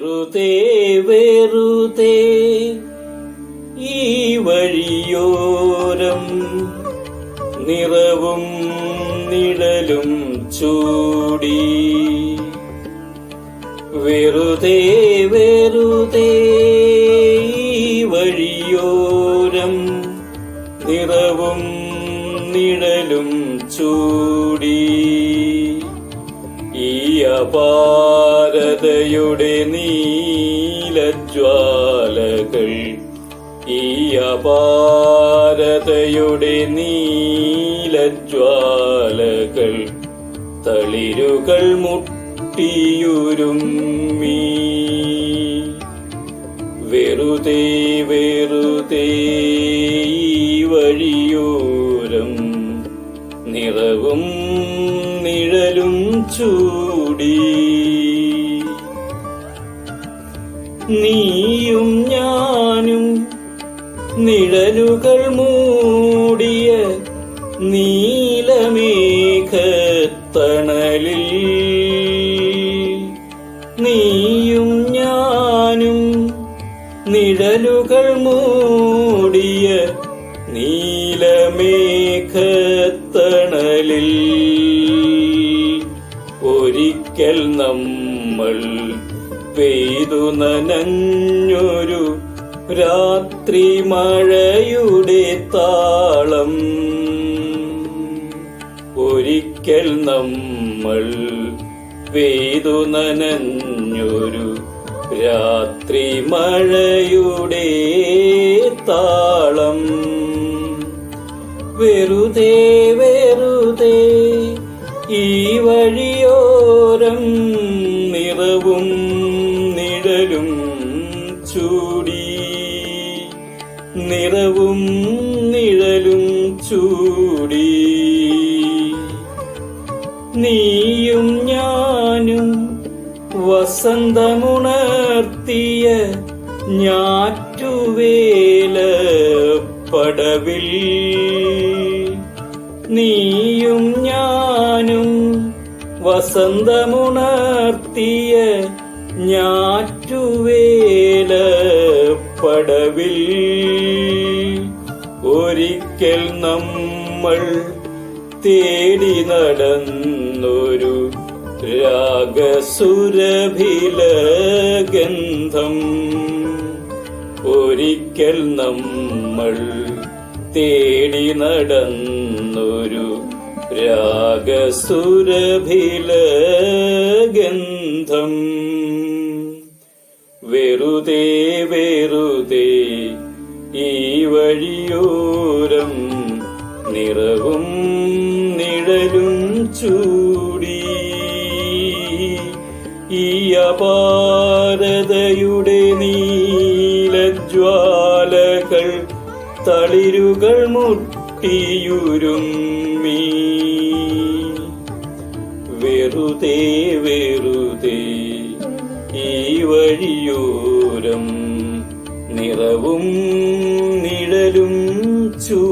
വെറുതെ വെറുതെ ഈ വഴിയോരം നിറവും നിഴലും ചൂടി. വെറുതെ വെറുതെ വഴിയോരം നിറവും നിഴലും ചൂടി. ഈ അപാരതയുടെ നീലജ്വാലകൾ. ഈ അപാരതയുടെ നീലജ്വാലകൾ തളിരുകൾ മുട്ടിയുരുമ്മി. വെറുതെ വെറുതെ വഴിയോരം നിറവും നിഴലും ചൂടി. നീയും ഞാനും നിഴലുകൾ മൂടിയ നീലമേഘത്തണലിൽ. നീയും ഞാനും നിഴലുകൾ മൂടിയ പെയ്തു നനഞ്ഞൊരു രാത്രി മഴയുടെ താളം. ഒരിക്കൽ നമ്മൾ പെയ്തു നനഞ്ഞൊരു രാത്രി മഴയുടെ താളം. വെറുതെ വെറുതെ നിറവും നിഴലും ചൂടി. നിറവും നിഴലും ചൂടി. നീയും ഞാനും വസന്തമുണർത്തിയ ഞാറ്റുവേല പടവിൽ നീയും ഞാനും വസന്തമുണർത്തിയ ഞാറ്റുവേല പടവിൽ ഒരിക്കൽ നമ്മൾ തേടി നടന്നൊരു രാഗസുരഭില ഗന്ധം ഒരിക്കൽ നമ്മൾ തേടി നടന്നൊരു രാഗസുരഭില ഗന്ധം വെറുതെ വെറുതെ ഈ വഴിയോരം നിറവും നിഴലും ചൂടി. ഈ അപാരതയുടെ നീലജ്വാലകൾ തളിരുകൾ മുട്ടിയുരുമ്മി വെറുതെ വെറുതെ ഈ വഴിയോരം നിറവും നിഴലും ചൂ